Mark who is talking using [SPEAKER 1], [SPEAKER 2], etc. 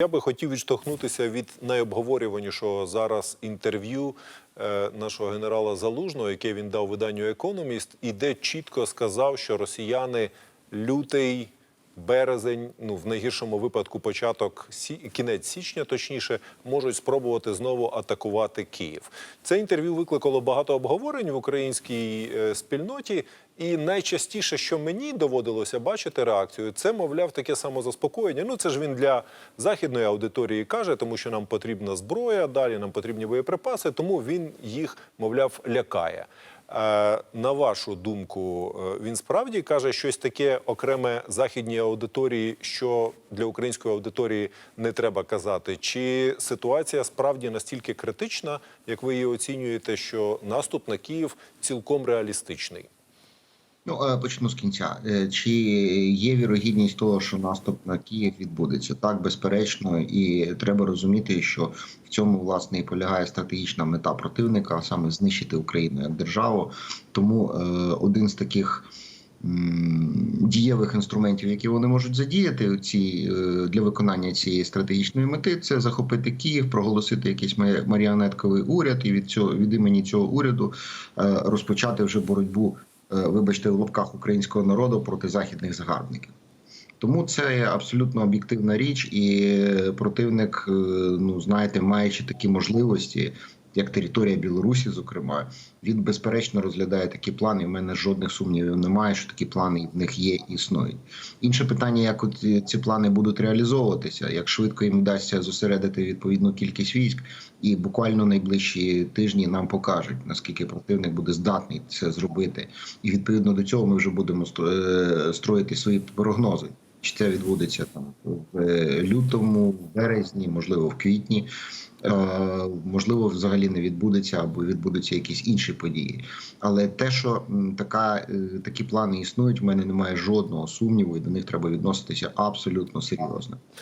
[SPEAKER 1] Я би хотів відштовхнутися від найобговорюванішого зараз інтерв'ю е, нашого генерала Залужного, яке він дав виданню Економіст, і де чітко сказав, що росіяни лютий. Березень, ну в найгіршому випадку, початок кінець січня, точніше, можуть спробувати знову атакувати Київ. Це інтерв'ю викликало багато обговорень в українській е, спільноті, і найчастіше, що мені доводилося бачити реакцію, це мовляв таке самозаспокоєння. Ну це ж він для західної аудиторії каже, тому що нам потрібна зброя, далі нам потрібні боєприпаси, тому він їх, мовляв, лякає. На вашу думку, е, він справді каже щось таке окреме західній аудиторії, що для української аудиторії не треба казати? Чи ситуація справді настільки критична, як ви її оцінюєте, що наступ на Київ цілком реалістичний?
[SPEAKER 2] Ну, е, почну з кінця. Е, Чи є вірогідність того, що наступ на Київ відбудеться? Так, безперечно, і треба розуміти, що в цьому власне і полягає стратегічна мета противника, а саме знищити Україну як державу. Тому е, один з таких. Дієвих інструментів, які вони можуть задіяти е, для виконання цієї стратегічної мети, це захопити Київ, проголосити якийсь марі- маріонетковий уряд, і від цього від імені цього уряду розпочати вже боротьбу вибачте, в лапках українського народу проти західних загарбників. Тому це абсолютно об'єктивна річ, і противник, е, ну знаєте, маючи такі можливості, як територія Білорусі, зокрема, він безперечно розглядає такі плани. в мене жодних сумнівів немає, що такі плани в них є існують. Інше питання, як от ці плани будуть реалізовуватися, як швидко їм вдасться зосередити відповідну кількість військ, і буквально найближчі тижні нам покажуть наскільки противник буде здатний це зробити, і відповідно до цього ми вже будемо е, строїти свої прогнози. Чи це відбудеться там в е, лютому, в березні, можливо, в квітні. Е, можливо, взагалі не відбудеться або відбудуться якісь інші події. Але те, що така, е, такі плани існують, в мене немає жодного сумніву, і до них треба відноситися абсолютно серйозно.